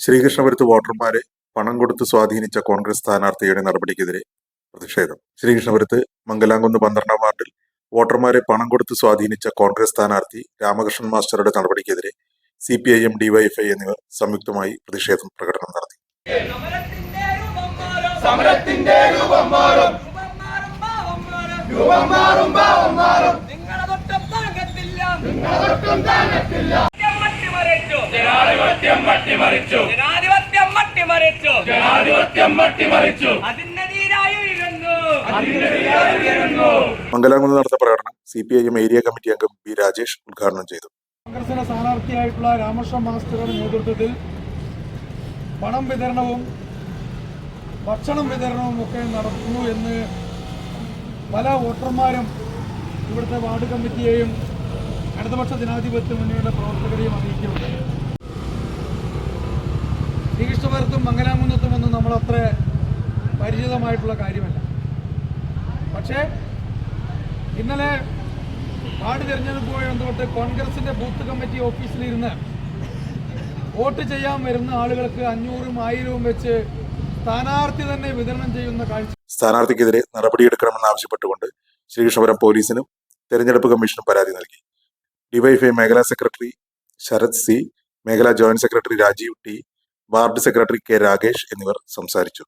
ശ്രീകൃഷ്ണപുരത്ത് വോട്ടർമാരെ പണം കൊടുത്ത് സ്വാധീനിച്ച കോൺഗ്രസ് സ്ഥാനാർത്ഥിയുടെ നടപടിക്കെതിരെ പ്രതിഷേധം. ശ്രീകൃഷ്ണപുരത്ത് മംഗലാംകുന്ന് പന്ത്രണ്ടാം വാർഡിൽ വോട്ടർമാരെ പണം കൊടുത്ത് സ്വാധീനിച്ച കോൺഗ്രസ് സ്ഥാനാർത്ഥി രാമകൃഷ്ണൻ മാസ്റ്ററുടെ നടപടിക്കെതിരെ C P I M DYFI എന്നിവർ സംയുക്തമായി പ്രതിഷേധം പ്രകടനം നടത്തി. ജനാധിപത്യം മട്ടിമറിച്ചു ജനാധിപത്യം മട്ടിമറിച്ചു ജനാധിപത്യം മട്ടിമറിച്ചു അതിനെതിരായി ഉയരുന്നു. അതിനെതിരായി ഉയരുന്നു. മംഗലാംകുന്ന് നടന്ന പ്രകടനം C P I M area committee അംഗം പി രാജേഷ് ഉദ്ഘാടനം ചെയ്തു. കോൺഗ്രസിന്റെ സ്ഥാനാർത്ഥിയായിട്ടുള്ള രാമകൃഷ്ണ മാസ്റ്ററുടെ നേതൃത്വത്തിൽ പണം വിതരണവും ഭക്ഷണം വിതരണവും ഒക്കെ നടത്തുന്നു എന്ന് പല വോട്ടർമാരും ഇവിടുത്തെ വാർഡ് കമ്മിറ്റിയെയും ഇടതുപക്ഷ ജനാധിപത്യ മുന്നണിയുടെ പ്രവർത്തകരെയും അറിയിക്കുന്നുണ്ട്. ശ്രീകൃഷ്ണപുരത്തും നമ്മൾ നമ്മളത്ര പരിചിതമായിട്ടുള്ള കാര്യമല്ല. പക്ഷേ ഇന്നലെ വാർഡ് തിരഞ്ഞെടുപ്പുമായി ബന്ധപ്പെട്ട് കോൺഗ്രസിന്റെ ബൂത്ത് കമ്മിറ്റി ഓഫീസിലിരുന്ന് വോട്ട് ചെയ്യാൻ വരുന്ന ആളുകൾക്ക് അഞ്ഞൂറും ആയിരവും വെച്ച് സ്ഥാനാർത്ഥി തന്നെ വിതരണം ചെയ്യുന്ന കാഴ്ച സ്ഥാനാർത്ഥിക്കെതിരെ നടപടിയെടുക്കണമെന്നാവശ്യപ്പെട്ടുകൊണ്ട് ശ്രീകൃഷ്ണപുരം പോലീസിനും തെരഞ്ഞെടുപ്പ് കമ്മീഷനും പരാതി നൽകി. ഡിവൈഎഫ്ഐ മേഖലാ സെക്രട്ടറി ശരത് സി മേഖലാ joint secretary Rajeev T ward secretary K Rakesh എന്നിവർ സംസാരിച്ചു.